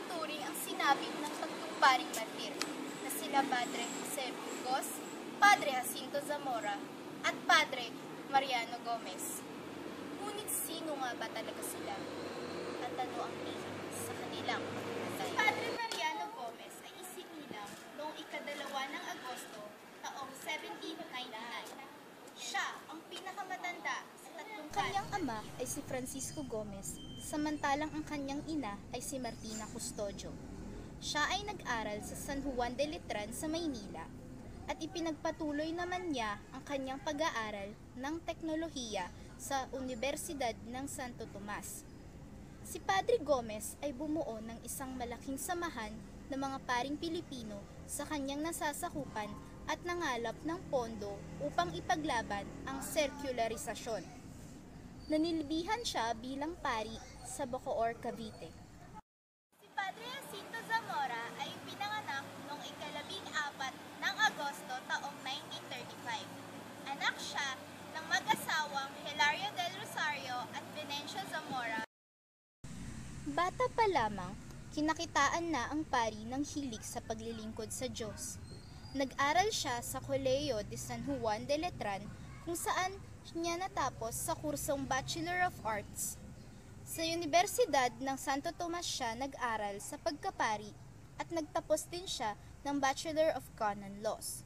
Ituring ang sinabi ng tatlong paring martir na sila Padre Jose Burgos, Padre Jacinto Zamora, at Padre Mariano Gomez. Ngunit sino nga ba talaga sila? At ano ang lihim sa kanilang pagkamatay? Si Padre Mariano Gomez ay isinilang noong ikadalawa ng Agosto taong 1799. Siya ang pinakamatanda tatlong Kanyang ama ay si Francisco Gomez, samantalang ang kanyang ina ay si Martina Custodio. Siya ay nag-aral sa San Juan de Letran sa Maynila at ipinagpatuloy naman niya ang kanyang pag-aaral ng teknolohiya sa Universidad ng Santo Tomas. Si Padre Gomez ay bumuo ng isang malaking samahan ng mga paring Pilipino sa kanyang nasasakupan at nangalap ng pondo upang ipaglaban ang circularisasyon. Nanilbihan siya bilang pari sa Bacoor, Cavite. Si Padre Jacinto Zamora ay pinanganak noong ikalabing apat ng Agosto taong 1935. Anak siya ng mag-asawang Hilario del Rosario at Venencio Zamora. Bata pa lamang, kinakitaan na ang pari ng hilig sa paglilingkod sa Diyos. Nag-aral siya sa Colegio de San Juan de Letran kung saan niya natapos sa kursong Bachelor of Arts. Sa Universidad ng Santo Tomas siya nag-aral sa pagkapari at nagtapos din siya ng Bachelor of Canon Laws.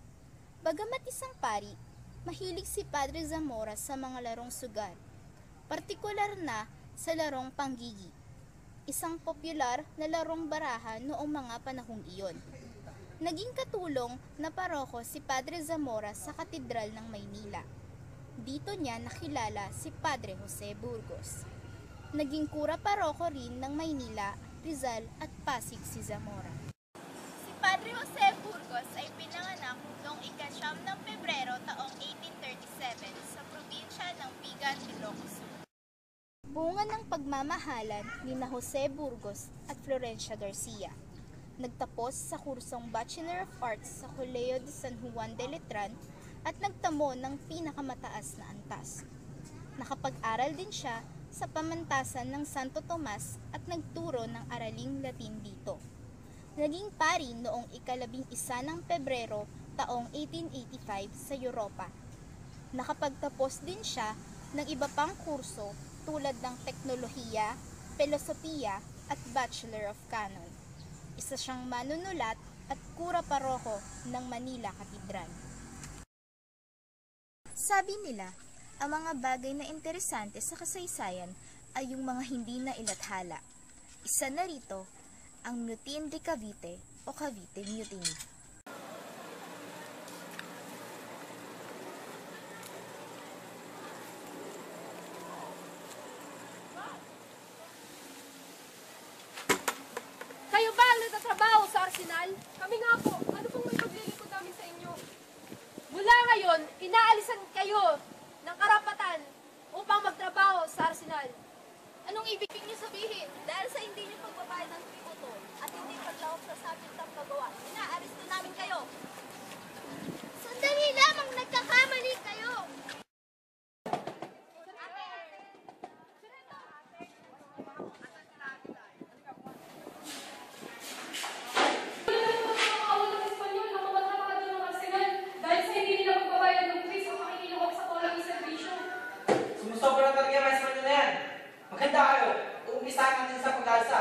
Bagamat isang pari, mahilig si Padre Zamora sa mga larong sugal, partikular na sa larong panggigi isang popular na larong baraha noong mga panahong iyon. Naging katulong na paroko si Padre Zamora sa Katedral ng Maynila. Dito niya nakilala si Padre Jose Burgos. Naging kura paroko rin ng Maynila, Rizal at Pasig si Zamora. Si Padre Jose Burgos ay pinanganak noong ikasyam ng Pebrero taong 1837 sa probinsya ng Vigan, Ilocos Sur. Bunga ng pagmamahalan ni na Jose Burgos at Florencia Garcia. Nagtapos sa kursong Bachelor of Arts sa Colegio de San Juan de Letran at nagtamo ng pinakamataas na antas. Nakapag-aral din siya sa pamantasan ng Santo Tomas at nagturo ng araling Latin dito. Naging pari noong ikalabing isa ng Pebrero taong 1885 sa Europa. Nakapagtapos din siya ng iba pang kurso tulad ng teknolohiya, filosofiya at Bachelor of Canon. Isa siyang manunulat at kura paroko ng Manila Cathedral. Sabi nila, ang mga bagay na interesante sa kasaysayan ay yung mga hindi na ilathala. Isa na rito, ang Mutiny Cavite o Cavite Mutiny. Kayo ba ang nagtatrabaho sa arsenal? Kami nga po. Ano pong may paglilingkod namin sa inyo? Mula ngayon, inaalisan kayo ng karapatan upang magtrabaho sa arsenal. Anong ibig niyo sabihin? Dahil sa hindi niyo pagbabayad ng tributo at hindi paglawak sa sabit ng paggawa, inaaresto namin kayo. Sandali lamang nagkakamali kayo! Nakakawal ng Espanyol, nakawatrapakan din ng arsenal dahil sa hindi nila pagbabayad ng fees o makikilawak sa kulang servisyo. Sumusobra na talaga yung responde na yan. Maganda kayo. Uumpisahan natin sa pag-alsa.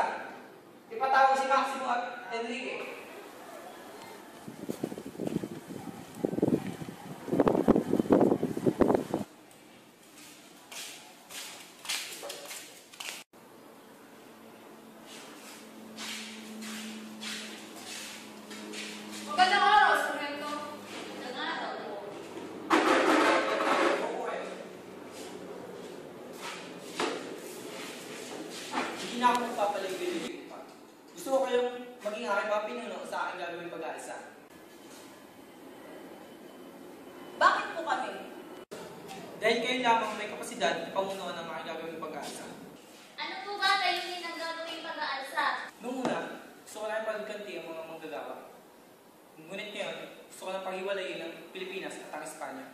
Ipatawag si Maximo at Enrique. Hindi na ako magpapaligid pa. Gusto ko kayong maging aking mga pinuno sa aking gagawin pag-aalsa. Bakit po kami? Dahil kayo lamang may kapasidad na pamunuan ng aking gagawin pag-aalsa. Ano po ba layunin ng gagawing pag-aalsa? Noong una, gusto ko lang pagkanti ang mga manggagawa. Ngunit ngayon, gusto ko lang paghiwalayin ng Pilipinas at ang Espanya.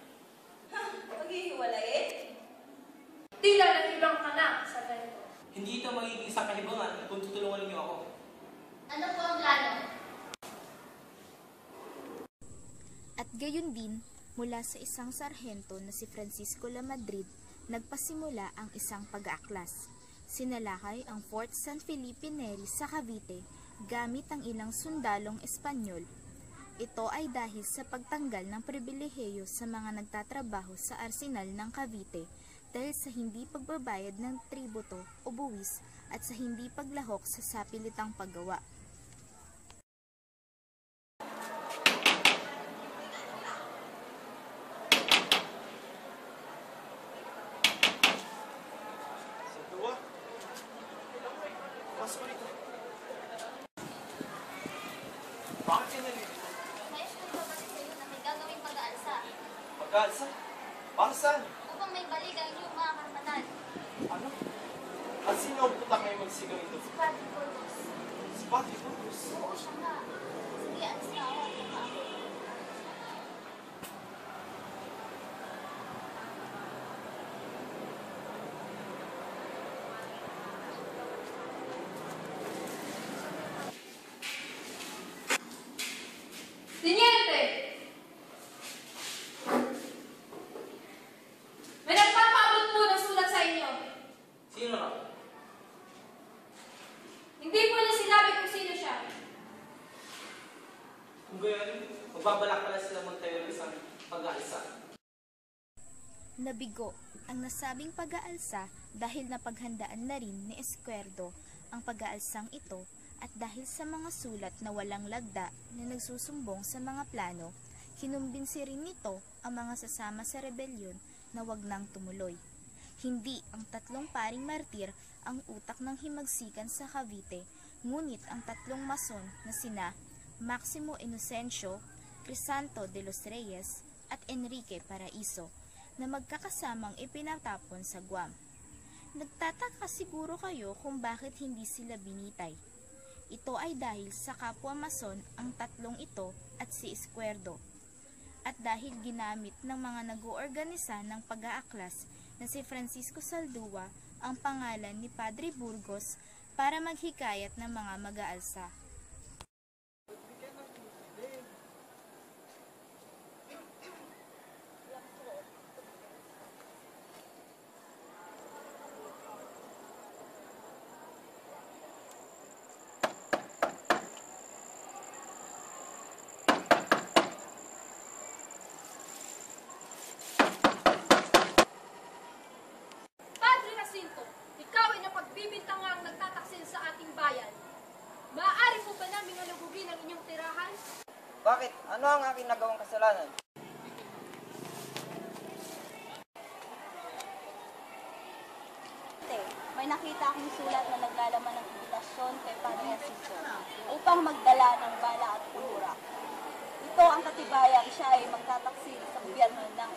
Maghihiwalayin? Tila nag-ibang ka na sa ganito. Hindi ito magiging isang kalibangan kung tutulungan niyo ako. Ano po ang plano? At gayon din, mula sa isang sarhento na si Francisco La Madrid, nagpasimula ang isang pag-aaklas. Sinalakay ang Fort San Felipe Neri sa Cavite gamit ang ilang sundalong Espanyol. Ito ay dahil sa pagtanggal ng pribilehiyo sa mga nagtatrabaho sa arsenal ng Cavite dahil sa hindi pagbabayad ng tributo o buwis at sa hindi paglahok sa sapilitang paggawa. Sa dua. Pasok dito. Bakit ka nalilito? Nais ko ibabalik sa iyo na may gagawing pag-aalsa Pag-aalsa? Para saan? upang may balik ang iyong mga karapatan. Ano? At sino ang putak ngayon magsigaw ito? Burgos. Si Patty Burgos. Oo, siya nga. Sige, alis na ako. Ano ka ako? Tiniente! May nagpapaabot po ng sulat sa inyo. Sino na? Hindi po niya sinabi kung sino siya. Kung gayon, magbabalak pala sila magtayo ng isang pag-aalsa. Nabigo ang nasabing pag-aalsa dahil napaghandaan na rin ni Esquerdo ang pag-aalsang ito at dahil sa mga sulat na walang lagda na nagsusumbong sa mga plano, kinumbinsi rin nito ang mga sasama sa rebelyon na wag nang tumuloy. Hindi ang tatlong paring martir ang utak ng himagsikan sa Cavite, ngunit ang tatlong mason na sina Maximo Inocencio, Crisanto de los Reyes at Enrique Paraiso na magkakasamang ipinatapon sa Guam. Nagtataka siguro kayo kung bakit hindi sila binitay. Ito ay dahil sa kapwa mason ang tatlong ito at si Esquerdo. At dahil ginamit ng mga nag-oorganisa ng pag-aaklas na si Francisco Saldua ang pangalan ni Padre Burgos para maghikayat ng mga mag-aalsa. Padre Jacinto, ikaw ay napagbibintangang nagtataksil sa ating bayan. Maaari po ba namin alugugin ang inyong tirahan? Bakit? Ano ang aking nagawang kasalanan? May nakita akong sulat na naglalaman ng imbitasyon kay Padre Jacinto upang magdala ng bala at kulura. Ito ang katibayang siya ay magtataksil sa gobyerno ng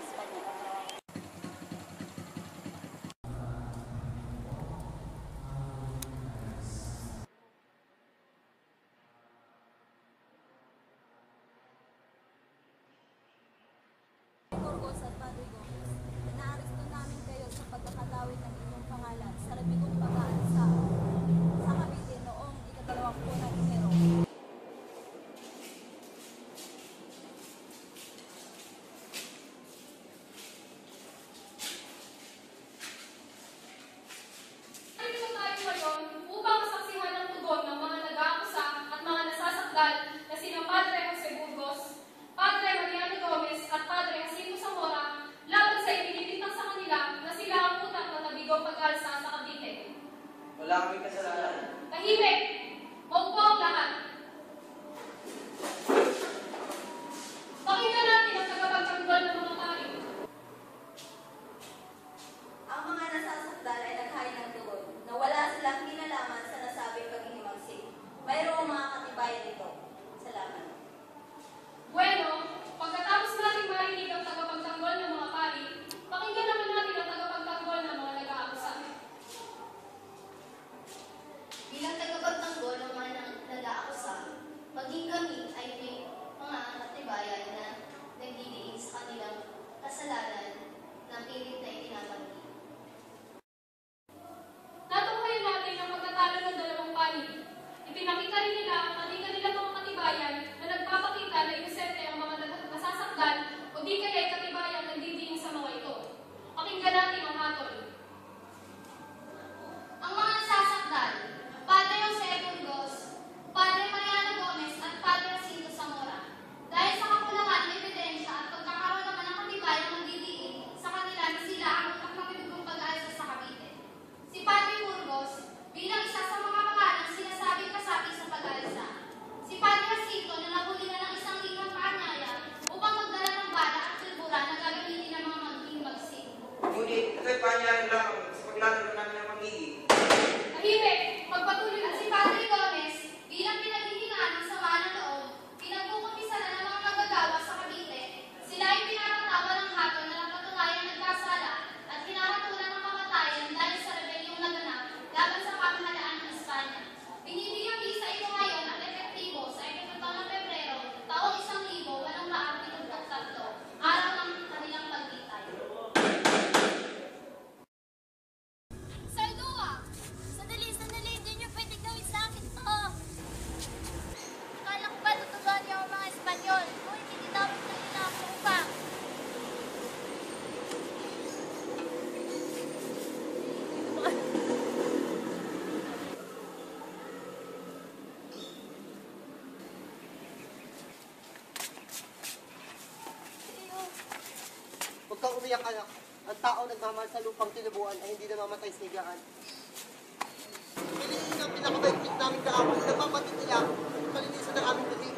tao nagmamahal sa lupang tinubuan ay hindi namamatay sa higaan. Piliin ang pinakabaigpit namin kaaway na pamatid nila at palinisan ng aming puti.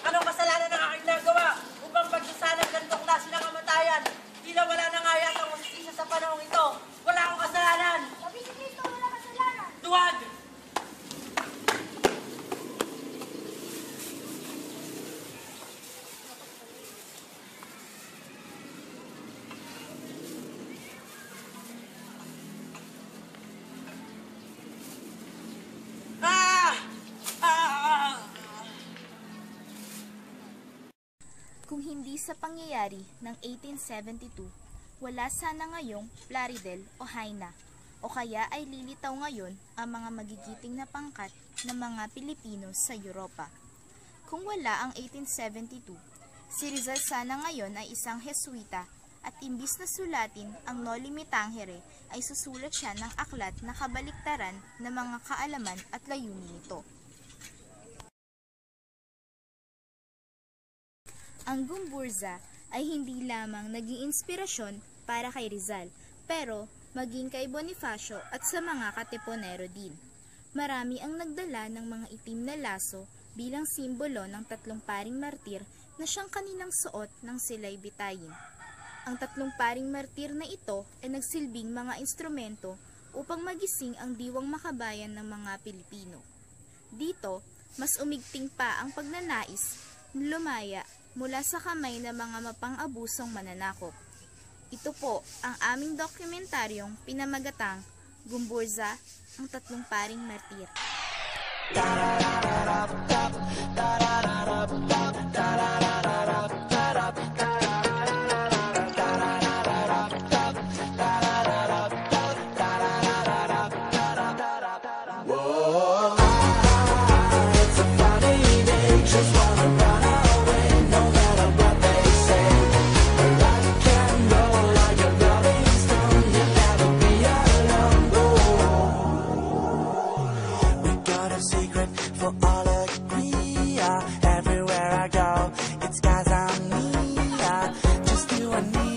Anong kasalanan ang aking nagawa upang pagsasanang ganitong klase ng kamatayan? Tila wala na nga yata ang justisya sa panahong ito. Wala akong kasalanan. Sabi si Cristo, wala kasalanan. Duwag! Ah! Ah! Kung hindi sa pangyayari ng 1872, wala sana ngayong Plaridel o Haina o kaya ay lilitaw ngayon ang mga magigiting na pangkat ng mga Pilipino sa Europa. Kung wala ang 1872, si Rizal sana ngayon ay isang Jesuita at imbis na sulatin ang Noli Me Tangere ay susulat siya ng aklat na kabaliktaran ng mga kaalaman at layunin nito. Ang Gumburza ay hindi lamang naging inspirasyon para kay Rizal, pero maging kay Bonifacio at sa mga katipunero din. Marami ang nagdala ng mga itim na laso bilang simbolo ng tatlong paring martir na siyang kanilang suot ng sila'y bitayin. Ang tatlong paring martir na ito ay nagsilbing mga instrumento upang magising ang diwang makabayan ng mga Pilipino. Dito, mas umigting pa ang pagnanais na lumaya mula sa kamay ng mga mapang-abusong mananakop. Ito po ang aming dokumentaryong pinamagatang Gumburza, ang tatlong paring martir. anyone.